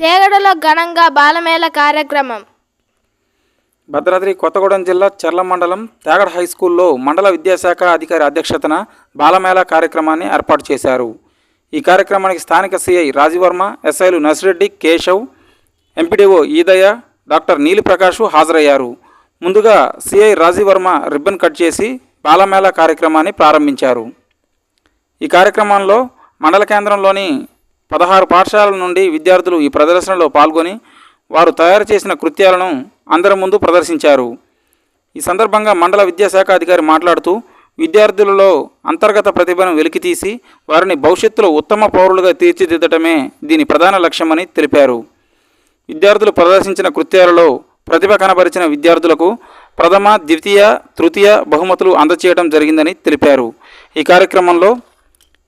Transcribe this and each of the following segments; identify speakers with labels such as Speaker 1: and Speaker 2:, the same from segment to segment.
Speaker 1: తేగడలో ఘనంగా బాలమేళ కార్యక్రమం.
Speaker 2: భద్రాద్రి కొత్తగూడెం జిల్లా చర్ల మండలం తేగడ హై స్కూల్లో మండల విద్యాశాఖ అధికారి అధ్యక్షతన బాలమేళా కార్యక్రమాన్ని ఏర్పాటు చేశారు. ఈ కార్యక్రమానికి స్థానిక సిఐ రాజవర్మ ఎస్ఐలు నసిరెడ్డి కేశవ్ ఎంపీడీఓ ఈదయ్య డాక్టర్ నీలిప్రకాష్ హాజరయ్యారు. ముందుగా సిఐ రాజీవర్మ రిబ్బన్ కట్ చేసి బాలమేళా కార్యక్రమాన్ని ప్రారంభించారు. ఈ కార్యక్రమంలో మండల కేంద్రంలోని పదహారు పాఠశాలల నుండి విద్యార్థులు ఈ ప్రదర్శనలో పాల్గొని వారు తయారు చేసిన కృత్యాలను అందరి ముందు ప్రదర్శించారు. ఈ సందర్భంగా మండల విద్యాశాఖ అధికారి మాట్లాడుతూ విద్యార్థులలో అంతర్గత ప్రతిభను వెలికితీసి వారిని భవిష్యత్తులో ఉత్తమ పౌరులుగా తీర్చిదిద్దటమే దీని ప్రధాన లక్ష్యమని తెలిపారు. విద్యార్థులు ప్రదర్శించిన కృత్యాలలో ప్రతిభ కనబరిచిన విద్యార్థులకు ప్రథమ ద్వితీయ తృతీయ బహుమతులు అందచేయడం జరిగిందని తెలిపారు. ఈ కార్యక్రమంలో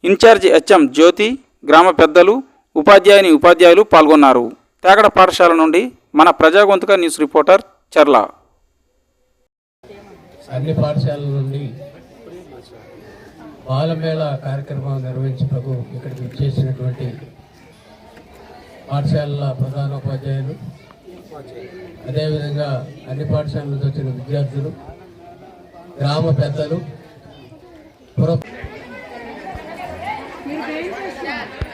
Speaker 2: ఇన్ఛార్జి హెచ్ఎం జ్యోతి గ్రామ పెద్దలు ఉపాధ్యాయుని ఉపాధ్యాయులు పాల్గొన్నారు. తేగడ పాఠశాల నుండి మన ప్రజాగొంతుక న్యూస్ రిపోర్టర్ చర్ల.
Speaker 3: అన్ని పాఠశాలల నుండి బాలమేళ కార్యక్రమం నిర్వహించుటకు ఇక్కడికి ఇచ్చేసినటువంటి పాఠశాలల ప్రధానోపాధ్యాయులు అదేవిధంగా అన్ని పాఠశాలల నుంచి వచ్చిన విద్యార్థులు గ్రామ పెద్దలు పుర değil mi?